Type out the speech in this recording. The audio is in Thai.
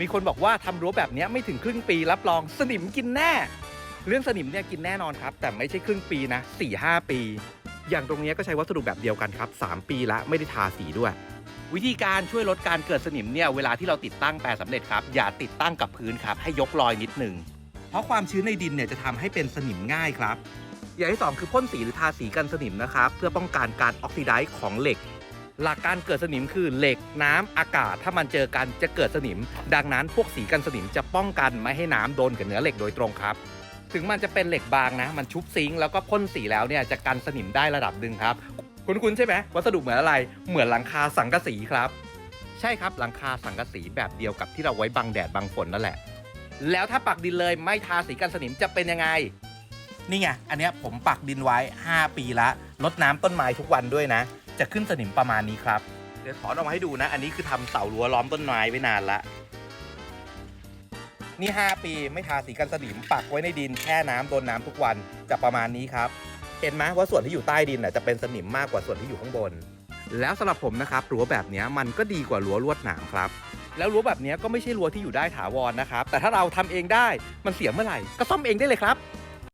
มีคนบอกว่าทำรั้วแบบเนี้ยไม่ถึงครึ่งปีรับรองสนิมกินแน่ เรื่องสนิมเนี่ยกินแน่นอนครับ แต่ไม่ใช่ครึ่งปีนะ4ี่หปี อย่างตรงเนี้ยก็ใช้วัสดุแบบเดียวกันครับ 3 ปีละไม่ได้ทาสีด้วย วิธีการช่วยลดการเกิดสนิมเนี่ยเวลาที่เราติดตั้งแปรสำเร็จครับอย่าติดตั้งกับพื้นครับให้ยกลอยนิดหนึ่งเพราะความชื้นในดินเนี่ยจะทำให้เป็นสนิมง่ายครับ อย่างที่สองคือพ่นสีหรือทาสีกันสนิมนะครับเพื่อป้องกันการออกซิไดซ์ของเหล็ก หลักการเกิดสนิมคือเหล็กน้ำอากาศ ถ้ามันเจอกันจะเกิดสนิม ดังนั้นพวกสีกันสนิมจะป้องกันไม่ให้น้ำโดนกับเนื้อเหล็กโดยตรงครับ ถึงมันจะเป็นเหล็กบางนะ มันชุบซิงค์แล้วก็พ่นสีแล้วเนี่ยจะกันสนิมได้ระดับหนึ่งครับ คุ้นๆใช่ไหมวัสดุเหมือนอะไร เหมือนหลังคาสังกะสีครับ ใช่ครับหลังคาสังกะสีแบบเดียวกับที่เราไว้บังแดดบังฝนนั่นแหละ แล้วถ้าปักดินเลยไม่ทาสีกันสนิมจะเป็นยังไงนี่ไง อันเนี้ยผมปักดินไว้ 5 ปีละ ลดน้ำต้นไม้ทุกวันด้วยนะ จะขึ้นสนิมประมาณนี้ครับ เดี๋ยวถอนออกมาให้ดูนะ อันนี้คือทำเสารั้วล้อมต้นไม้ไว้นานละ นี่ 5 ปีไม่ทาสีกันสนิมปักไว้ในดินแช่น้ำโดนน้ำทุกวันจะประมาณนี้ครับ เห็นไหมว่าส่วนที่อยู่ใต้ดินน่ะจะเป็นสนิมมากกว่าส่วนที่อยู่ข้างบน แล้วสำหรับผมนะครับรั้วแบบนี้มันก็ดีกว่ารั้วลวดหนามครับแล้วรั้วแบบนี้ก็ไม่ใช่รั้วที่อยู่ได้ถาวรนะครับ แต่ถ้าเราทำเองได้ มันเสียเมื่อไหร่ ก็ซ่อมเองได้เลยครับ